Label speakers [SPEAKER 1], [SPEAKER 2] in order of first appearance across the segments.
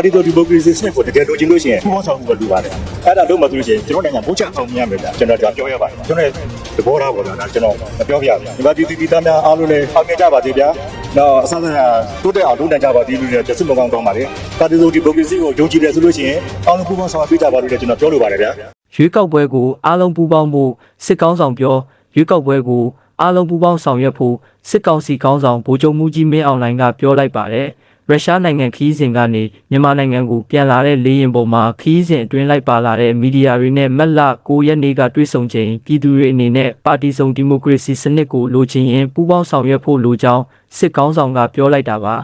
[SPEAKER 1] ပါတီတော်ဒီမိုကရေစီစနစ်ကိုတကယ်လိုချင်လို့ရှိရင်ပူးပေါင်းဆောင်မှုလိုပါတယ်အဲ့ဒါလို့မှဆိုလို့ရှိရင်ကျွန်တော်နိုင်ငံဘုချအောင်မြင်ရမယ်ဗျာကျွန်တော်ဒါပြောရပါတယ်ကျွန်တော်သဘောထားပေါ်တာဒါကျွန်တော်မပြောပြဘူးဒီမှာပြည်သူပြည်သားများအားလုံးလည်းအောင်မြင်ကြပါသေးဗျာတော့အစစရာတိုးတက်အောင်လုပ်နိုင်ကြပါသေးလို့လည်းကျစစ်မကောင်းတောင်းပါတယ်ပါတီတော်ဒီမိုကရေစီကိုယုံကြည်တယ်ဆိုလို့ရှိရင်အားလုံးပူးပေါင်းဆောင်ရွက်ပေးကြပါလို့လည်းကျွန်တော်ပြောလိုပါတယ်ဗျာ
[SPEAKER 2] ရွေးကောက်ပွဲကိုအားလုံးပူးပေါင်းဖို့စစ်ကောင်းဆောင်ပြောရွေးကောက်ပွဲကိုအားလုံးပူးပေါင်းဆောင်ရွက်ဖို့စစ်ကောင်စီကောင်းဆောင်ဗိုလ်ချုပ်မှုကြီးမင်းအောင်လှိုင်ကပြောလိုက်ပါတယ် ရုရှားနိုင်ငံခီးစဉ်ကနေမြန်မာနိုင်ငံကိုပြန်လာတဲ့လေယာဉ်ပေါ်မှာခီးစဉ်အတွင်းလိုက်ပါလာတဲ့မီဒီယာတွေနဲ့မက်လ9ရက်နေ့ကတွေ့ဆုံချိန်ပြည်သူတွေအနေနဲ့ပါတီစုံဒီမိုကရေစီစနစ်ကိုလိုချင်ရင်ပူးပေါင်းဆောင်ရွက်ဖို့လိုကြောင်းစစ်ကောင်းဆောင်ကပြောလိုက်တာပါ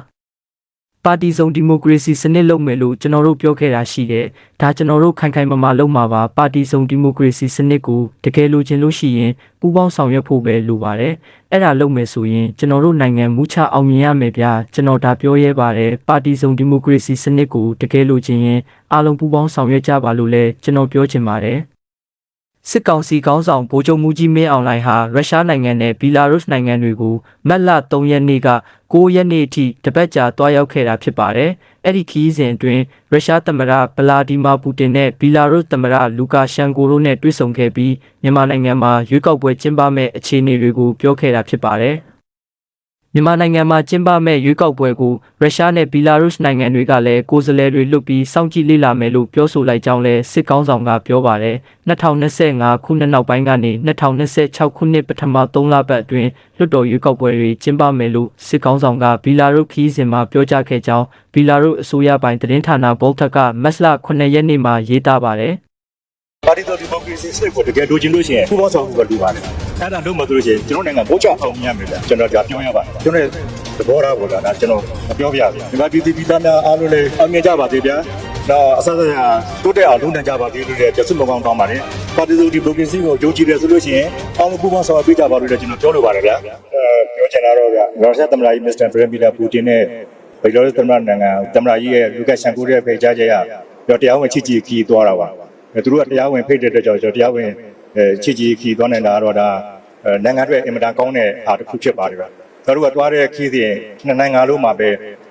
[SPEAKER 2] ပါတီစုံဒီမိုကရေစီစနစ်လုပ်မယ်လို့ကျွန်တော်တို့ပြောခဲ့တာရှိတယ်။ဒါကျွန်တော်တို့ခိုင်ခိုင်မာမာလုပ်မှာပါပါတီစုံဒီမိုကရေစီစနစ်ကိုတကယ်လိုချင်လို့ရှိရင်ပူးပေါင်းဆောင်ရွက်ဖို့ပဲလိုပါတယ်။အဲ့ဒါလုပ်မယ်ဆိုရင်ကျွန်တော်တို့နိုင်ငံမူချအောင်မြင်ရမယ်ဗျာ။ကျွန်တော်ဒါပြောရဲပါတယ်။ပါတီစုံဒီမိုကရေစီစနစ်ကိုတကယ်လိုချင်ရင်အားလုံးပူးပေါင်းဆောင်ရွက်ကြပါလို့လည်းကျွန်တော်ပြောချင်ပါတယ်။ စစ်ကောင်စီခေါင်းဆောင်ဗိုလ်ချုပ်မှုကြီးမင်းအောင်လှိုင်ဟာရုရှားနိုင်ငံနဲ့ဘီလာရုစ်နိုင်ငံတွေကိုမက်လ3ရက်နေ့က9ရက်နေ့အထိတပတ်ကြာတွားရောက်ခဲ့တာဖြစ်ပါတယ်။အဲ့ဒီခီးစဉ်အတွင်းရုရှားသမ္မတဗလာဒီမာပူတင်နဲ့ဘီလာရုစ်သမ္မတလူကာရှန်ကိုတို့နဲ့တွေ့ဆုံခဲ့ပြီးမြန်မာနိုင်ငံမှာရွေးကောက်ပွဲကျင်းပမဲ့အခြေအနေတွေကိုပြောခဲ့တာဖြစ်ပါတယ်။ မြန်မာနိုင်ငံမှာကျင်းပမဲ့ရွေးကောက်ပွဲကိုရုရှားနဲ့ဘီလာရုစ်နိုင်ငံတွေကလည်းကိုယ်စားလှယ်တွေလွတ်ပြီးစောင့်ကြည့်လေ့လာမယ်လို့ပြောဆိုလိုက်ကြောင်းလည်းစစ်ကောင်းဆောင်ကပြောပါတယ်2025ခုနှစ်နောက်ပိုင်းကနေ2026ခုနှစ်ပထမ3လပတ်အတွင်းလွတ်တော်ရွေးကောက်ပွဲတွေကျင်းပမယ်လို့စစ်ကောင်းဆောင်ကဘီလာရုစ်ခီးစဉ်မှာပြောကြားခဲ့ကြောင်းဘီလာရုစ်အစိုးရပိုင်းသတင်းဌာနဘော့ထက်ကမက်စလ9ရက်နေ့မှာရေးသားပါတယ်
[SPEAKER 1] ပါတီတော်ဒီမို ကရေစီစနစ်ကိုတကယ်လိုချင်လို့ရှိရင်ပူးပေါင်းဆောင်မှုပဲလိုပါတယ်အဲ့ဒါလို့မှဆိုလို့ရှိရင်ကျွန်တော်နိုင်ငံဘုချအောင်မြင်ရမယ်ဗျာကျွန်တော်ဒါပြောရပါတယ်ကျွန်တော်သဘောထားပေါ်တာဒါကျွန်တော်မပြောပြဘူးဒီမှာပြည်သူပြည်သားများအားလုံးလည်းအောင်မြင်ကြပါသေးဗျာတော့အစစရာတိုးတက်အောင်လုပ်နိုင်ကြပါသေးလို့လည်းကျစစ်မကောင်းတောင်းပါတယ်ပါတီတော်ဒီမိုကရေစီကိုယုံကြည်တယ်ဆိုလို့ရှိရင်အားလုံးပူးပေါင်းဆောင်ရွက်ပေးကြပါလို့လည်းကျွန်တော်ပြောလိုပါတယ်ဗျာအဲပြောချင်တာတော့ဗျာရုရှားသမ္မတကြီးမစ္စတာဗရမီလာပူတင်နဲ့ဘယ်လိုလဲသမ္မတနိုင်ငံသမ္မတကြီးရဲ့လူကရှန်ကိုရဲ့ဖိတ်ကြားချက်ရတော့တရားဝင်ချစ်ကြည်ခီးသွားတာပါအဲ သူတို့ကတရားဝင်ဖိတ်တဲ့အတွက်ကြောင့်ကျွန်တော်တရားဝင်အဲချစ်ကြည်ခီသွားနေတာကတော့ဒါအဲနိုင်ငံအတွက်အင်မတန်ကောင်းတဲ့အားတစ်ခုဖြစ်ပါတယ်ဗျ။ကျွန်တော်တို့ကသွားတဲ့ခီးစဉ်နှစ်နိုင်ငံလုံးမှာပဲ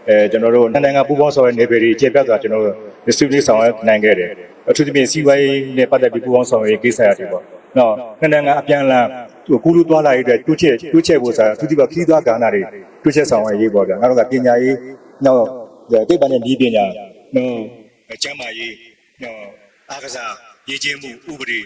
[SPEAKER 1] အဲကျွန်တော်တို့နှစ်နိုင်ငံပူးပေါင်းဆောင်ရွက်နေပေဒီကျေပြတ်စွာကျွန်တော်တို့ distribution ဆောင်ရွက်နိုင်ခဲ့တယ်။အထူးသဖြင့်စီးပွားရေးနဲ့ပတ်သက်ပြီးပူးပေါင်းဆောင်ရွက်ရေးကိစ္စရပ်တွေပေါ့။နော်နှစ်နိုင်ငံအပြန်အလှန်သူကူလူသွားလာရေးအတွက်တွှချက်တွှချက်ဖို့ဆိုတာအထူးသဖြင့်ခီးသွားကဏ္ဍတွေတွှချက်ဆောင်ရွက်ရေးပေါ့ဗျာ။ငါတို့ကပညာရေးနော်တိတ်ပံနဲ့ဒီပညာနော်ကျမ်းမာရေးနော် အားကစားရေးချင်းမှုဥပဒေ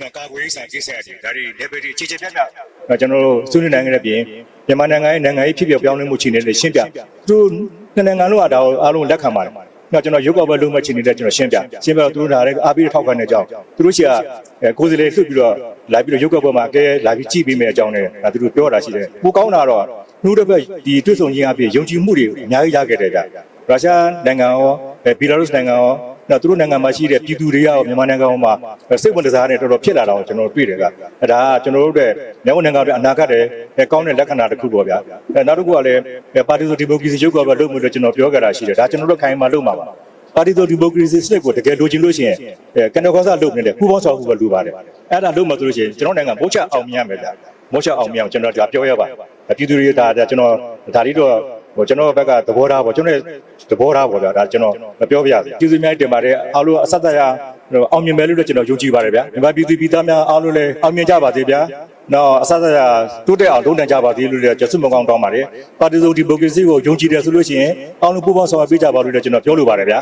[SPEAKER 1] နော်ကာကွယ်ရေးဆိုင်ကိစ္စတွေဒါတွေ level တွေခြေချပြပြနော်ကျွန်တော်တို့စုနေနိုင်ငံရဲ့ပြင်မြန်မာနိုင်ငံရဲ့နိုင်ငံရေးဖြစ်ပျက်ပြောင်းလဲမှုခြေနေတွေရှင်းပြသူတို့နှစ်နိုင်ငံလုံးကဒါကိုအားလုံးလက်ခံပါတယ်နော်ကျွန်တော်ရုပ်ောက်ပွဲလုံးမဲ့ခြေနေတဲ့ကျွန်တော်ရှင်းပြရှင်းပြတော့သူတို့ဒါလည်းအားပြီးထောက်ခံတဲ့အကြောင်းသူတို့ရှိကအဲကိုယ်စီလေလွတ်ပြီးတော့လာပြီးတော့ရုပ်ောက်ပွဲမှာအကဲလာပြီးကြည့်ပေးမယ်အကြောင်းနဲ့ဒါသူတို့ပြောတာရှိတယ်ပိုကောင်းတာတော့နှုတ်တစ်ဖက်ဒီတွေ့ဆုံခြင်းအပြင်ယုံကြည်မှုတွေအများကြီးရခဲ့တယ်ဗျရုရှားနိုင်ငံရောဘီလာရုစ်နိုင်ငံရော နော်သူတို့နိုင်ငံမှာရှိတဲ့ပြည်သူတွေရောမြန်မာနိုင်ငံမှာစိတ်ဝင်စားတဲ့တော်တော်ဖြစ်လာတော့ကျွန်တော်တွေ့တယ်ကအဲဒါကကျွန်တော်တို့ရဲ့မြန်မာနိုင်ငံရဲ့အနာဂတ်ရဲ့ကောင်းတဲ့လက္ခဏာတစ်ခုပေါ့ဗျာအဲနောက်တစ်ခုကလည်းပါတီဆိုဒီမိုကရေစီရုပ်ကပဲလုပ်မှုလို့ကျွန်တော်ပြောကြတာရှိတယ်ဒါကျွန်တော်တို့ခိုင်မာလုပ်မှာပါပါတီဆိုဒီမိုကရေစီစနစ်ကိုတကယ်လိုချင်လို့ရှိရင်အဲကန်တော်ကောစားလုပ်နေတယ်ပူပေါင်းဆောင်မှုပဲလိုပါတယ်အဲ့ဒါလုပ်မှဆိုလို့ရှိရင်ကျွန်တော်နိုင်ငံဘိုးချအောင်မြင်ရမယ်ဗျာဘိုးချအောင်မြင်အောင်ကျွန်တော်ဒါပြောရပါပြည်သူတွေဒါကျွန်တော်ဒါလေးတော့ ဟိုကျွန်တော်ဘက်ကသဘောထားပေါ့ကျွန်တော်သဘောထားပေါ့ဗျာဒါကျွန်တော်မပြောပြရဘူးကျေးဇူးများတင်ပါတယ်အားလုံးအဆက်တရအောင်မြင်မယ်လို့လည်းကျွန်တော်ယုံကြည်ပါတယ်ဗျာမြန်မာပြည်သူပြည်သားများအားလုံးလည်းအောင်မြင်ကြပါစေဗျာနော်အဆက်တရတိုးတက်အောင်လုပ်နိုင်ကြပါသေးလို့လည်းကျဆုမကောင်းတောင်းပါတယ်ပါတီစုံဒီမိုကရေစီကိုယုံကြည်တယ်ဆိုလို့ရှိရင်အားလုံးပူးပေါင်းဆောင်ရွက်ပေးကြပါလို့လည်းကျွန်တော်ပြောလိုပါတယ်ဗျာ